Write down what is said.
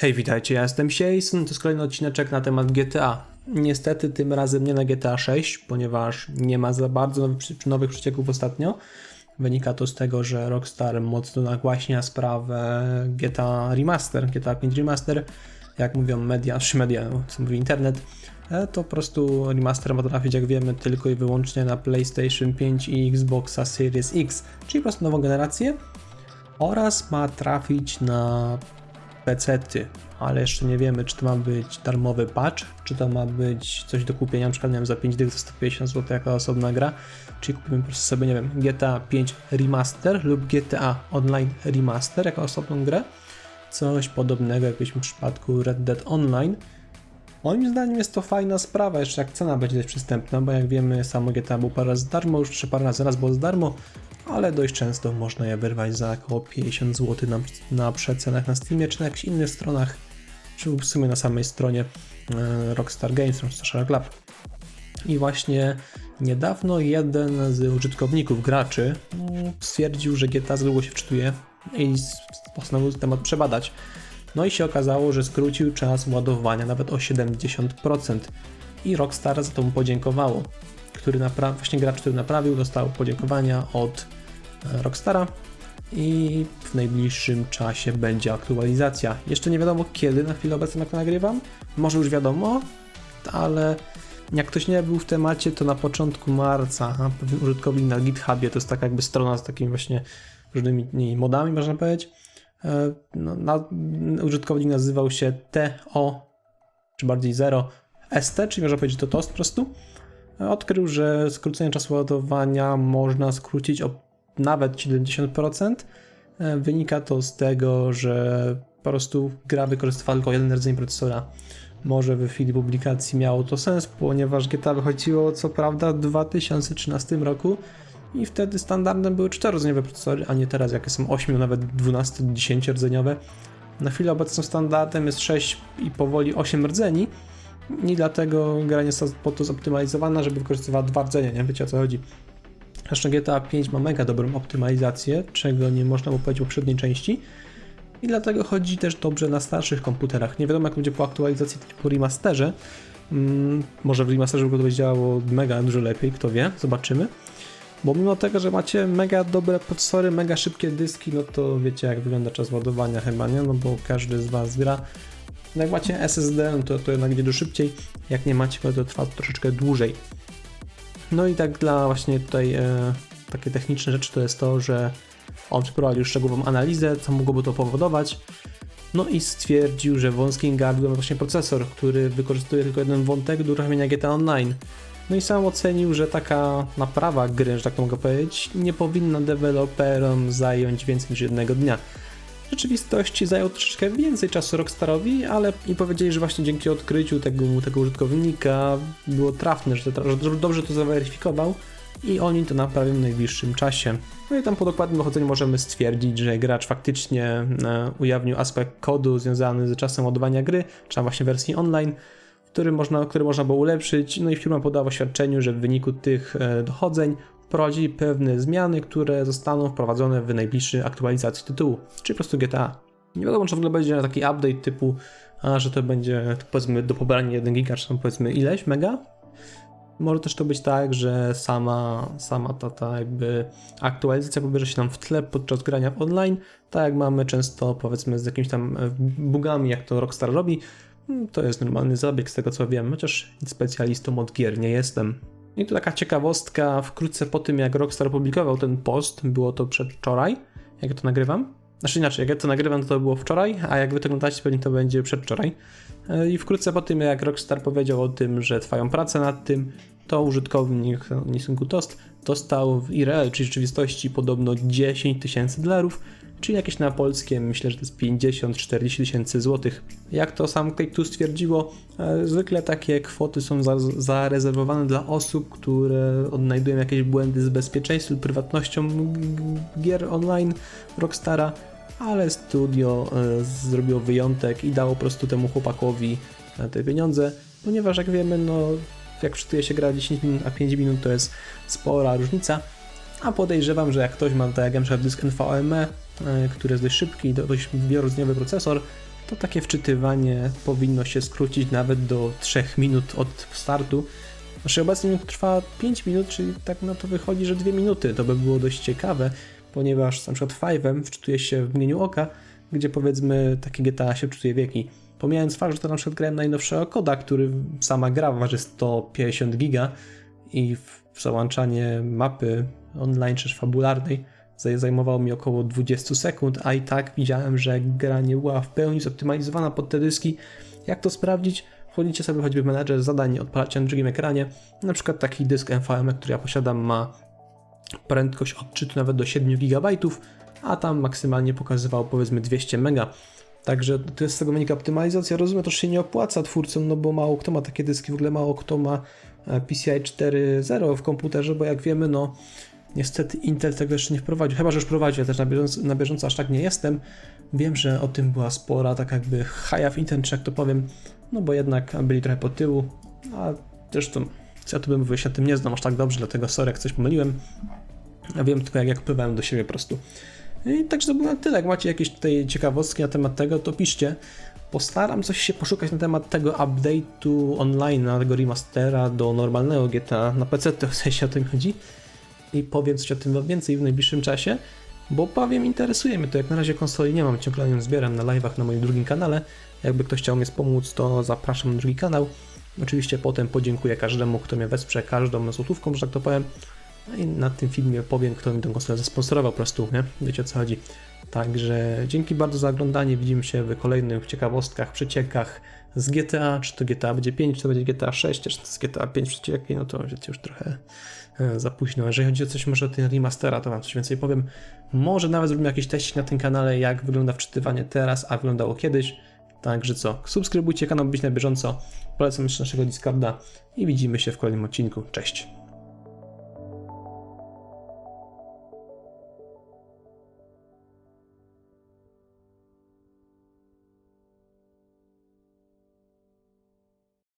Hej, witajcie, ja jestem Jason, to jest kolejny odcineczek na temat GTA. Niestety tym razem nie na GTA 6, ponieważ nie ma za bardzo nowych, nowych przecieków ostatnio. Wynika to z tego, że Rockstar mocno nagłaśnia sprawę GTA Remaster, GTA 5 Remaster, jak mówią media, czy media, no, co mówi internet, e, to po prostu remaster ma trafić, jak wiemy, tylko i wyłącznie na PlayStation 5 i Xboxa Series X, czyli po prostu nową generację oraz ma trafić na pecety, ale jeszcze nie wiemy, czy to ma być darmowy patch, czy to ma być coś do kupienia, przykład nie wiem, za 5 dych za 150 zł jako osobna gra, czyli kupimy po prostu sobie, nie wiem, GTA 5 Remaster lub GTA Online Remaster jako osobną grę, coś podobnego jakbyśmy w przypadku Red Dead Online. Moim zdaniem jest to fajna sprawa, jeszcze jak cena będzie dość przystępna, bo jak wiemy, samo GTA było parę razy darmo, już trzy parę razy raz było za darmo, ale dość często można je wyrwać za około 50 zł na, na przecenach na Steamie czy na jakichś innych stronach, czy w sumie na samej stronie e, Rockstar Games, Rockstar Club. I właśnie niedawno jeden z użytkowników, graczy, mm, stwierdził, że GTA za długo się wczytuje i postanowił temat przebadać. No i się okazało, że skrócił czas ładowania nawet o 70%. I Rockstar za to mu podziękowało. Który właśnie gracz, który naprawił, dostał podziękowania od Rockstara i w najbliższym czasie będzie aktualizacja. Jeszcze nie wiadomo kiedy, na chwilę obecną jak nagrywam. Może już wiadomo, ale jak ktoś nie był w temacie, to na początku marca pewien użytkownik na GitHubie, to jest taka jakby strona z takimi właśnie różnymi modami, można powiedzieć. E, No, na, użytkownik nazywał się TO, czy bardziej 0 ST, czyli można powiedzieć to TOST po prostu. E, Odkrył, że skrócenie czasu ładowania można skrócić o nawet 70%. E, Wynika to z tego, że po prostu gra wykorzystywała tylko jeden rdzeń procesora. Może w chwili publikacji miało to sens, ponieważ GTA wychodziło co prawda w 2013 roku i wtedy standardem były 4 rdzeniowe procesory, a nie teraz jakie są 8, nawet 12, 10 rdzeniowe. Na chwilę obecną standardem jest 6 i powoli 8 rdzeni i dlatego gra nie jest po to zoptymalizowana, żeby wykorzystywała dwa rdzenia, nie wiecie o co chodzi. Zresztą GTA 5 ma mega dobrą optymalizację, czego nie można było powiedzieć w poprzedniej części. I dlatego chodzi też dobrze na starszych komputerach. Nie wiadomo jak będzie po aktualizacji po remasterze. Mm, może w remasterze by to będzie działało mega dużo lepiej, kto wie, zobaczymy. Bo mimo tego, że macie mega dobre procesory, mega szybkie dyski, no to wiecie jak wygląda czas ładowania chyba, nie? No bo każdy z Was gra. No Jak macie SSD, no to, to jednak idzie dużo szybciej. Jak nie macie, no to trwa troszeczkę dłużej. No i tak dla właśnie tutaj e, takie techniczne rzeczy to jest to, że on przeprowadził szczegółową analizę, co mogłoby to powodować. No i stwierdził, że wąskim gardłem właśnie procesor, który wykorzystuje tylko jeden wątek do uruchamiania GTA Online. No i sam ocenił, że taka naprawa gry, że tak to mogę powiedzieć, nie powinna deweloperom zająć więcej niż jednego dnia. Rzeczywistości zajął troszeczkę więcej czasu Rockstarowi, ale i powiedzieli, że właśnie dzięki odkryciu tego, tego użytkownika było trafne, że, że dobrze to zweryfikował i oni to naprawią w najbliższym czasie. No i tam po dokładnym dochodzeniu możemy stwierdzić, że gracz faktycznie e, ujawnił aspekt kodu związany z czasem ładowania gry, czy właśnie wersji online, który można, który można było ulepszyć. No i firma podała w oświadczeniu, że w wyniku tych e, dochodzeń wprowadzi pewne zmiany, które zostaną wprowadzone w najbliższej aktualizacji tytułu, czyli po prostu GTA. Nie wiadomo, czy w ogóle będzie taki update typu, a że to będzie powiedzmy do pobrania 1 giga, czy tam powiedzmy ileś mega. Może też to być tak, że sama, sama ta, ta jakby aktualizacja pobierze się nam w tle podczas grania w online, tak jak mamy często powiedzmy z jakimiś tam e, bugami, jak to Rockstar robi. Mm, To jest normalny zabieg z tego co wiem, chociaż specjalistą od gier nie jestem. I tu taka ciekawostka, wkrótce po tym jak Rockstar opublikował ten post, było to przedwczoraj, jak ja to nagrywam. Znaczy inaczej, jak ja to nagrywam, to, to było wczoraj, a jak wy to oglądacie, pewnie to będzie przedwczoraj. E, I wkrótce po tym, jak Rockstar powiedział o tym, że trwają prace nad tym, to użytkownik Nisunku Toast dostał w IRL, czyli rzeczywistości podobno 10 tysięcy dolarów, czyli jakieś na polskie, myślę, że to jest 50-40 tysięcy złotych. Jak to sam Take-Two stwierdziło, e, zwykle takie kwoty są za, zarezerwowane dla osób, które odnajdują jakieś błędy z bezpieczeństwem lub prywatnością gier online Rockstara, ale studio e, zrobiło wyjątek i dało po prostu temu chłopakowi e, te pieniądze, ponieważ jak wiemy, no jak wczytuje się gra 10 minut, a 5 minut to jest spora różnica, a podejrzewam, że jak ktoś ma tak jak na przykład dysk NVMe, e, który jest dość szybki, do- dość wielorozmiarowy procesor, to takie wczytywanie powinno się skrócić nawet do 3 minut od startu. Znaczy obecnie trwa 5 minut, czyli tak no to wychodzi, że 2 minuty. To by było dość ciekawe, ponieważ na przykład Five'em wczytuje się w mgnieniu oka, gdzie powiedzmy takie GTA się wczytuje wieki. Pomijając fakt, że to na przykład grałem najnowszego koda, który sama gra waży 150 giga i w załączanie mapy online czy fabularnej zaj- zajmowało mi około 20 sekund, a i tak widziałem, że gra nie była w pełni zoptymalizowana pod te dyski. Jak to sprawdzić? Wchodzicie sobie choćby w menedżer zadań, odpalacie na drugim ekranie. Na przykład taki dysk NVMe, który ja posiadam, ma prędkość odczytu nawet do 7 GB, a tam maksymalnie pokazywał powiedzmy 200 MB. Także to jest z tego wynika optymalizacja. Rozumiem, to się nie opłaca twórcom, no bo mało kto ma takie dyski, w ogóle mało kto ma PCI 4.0 w komputerze, bo jak wiemy, no niestety Intel tego jeszcze nie wprowadził. Chyba, że już wprowadził, ja też na bieżąco, na bieżąco aż tak nie jestem. Wiem, że o tym była spora, tak jakby haja w Intel, czy jak to powiem, no bo jednak byli trochę po tyłu, a zresztą co ja tu bym mówił, się tym nie znam aż tak dobrze, dlatego sorry, jak coś pomyliłem. Ja wiem tylko jak, jak do siebie po prostu. I także to było na tyle. Jak macie jakieś tutaj ciekawostki na temat tego, to piszcie. Postaram coś się poszukać na temat tego update'u online, tego remastera do normalnego GTA na PC, to w sensie o tym chodzi. I powiem coś o tym więcej w najbliższym czasie, bo powiem, interesuje mnie to. Jak na razie konsoli nie mam, ciągle ją zbieram na live'ach na moim drugim kanale. Jakby ktoś chciał mnie wspomóc, to zapraszam na drugi kanał. Oczywiście potem podziękuję każdemu, kto mnie wesprze, każdą złotówką, że tak to powiem. No i na tym filmie powiem, kto mi tę konsolę zasponsorował po prostu, nie? Wiecie o co chodzi. Także dzięki bardzo za oglądanie. Widzimy się w kolejnych ciekawostkach, przeciekach z GTA. Czy to GTA będzie 5, czy to będzie GTA 6, czy to jest GTA 5 przecieki, no to już trochę e, za późno. Jeżeli chodzi o coś może o ten remastera, to wam coś więcej powiem. Może nawet zrobimy jakiś teścik na tym kanale, jak wygląda wczytywanie teraz, a wyglądało kiedyś. Także co, subskrybujcie kanał, by być na bieżąco. Polecam jeszcze naszego Discorda i widzimy się w kolejnym odcinku. Cześć!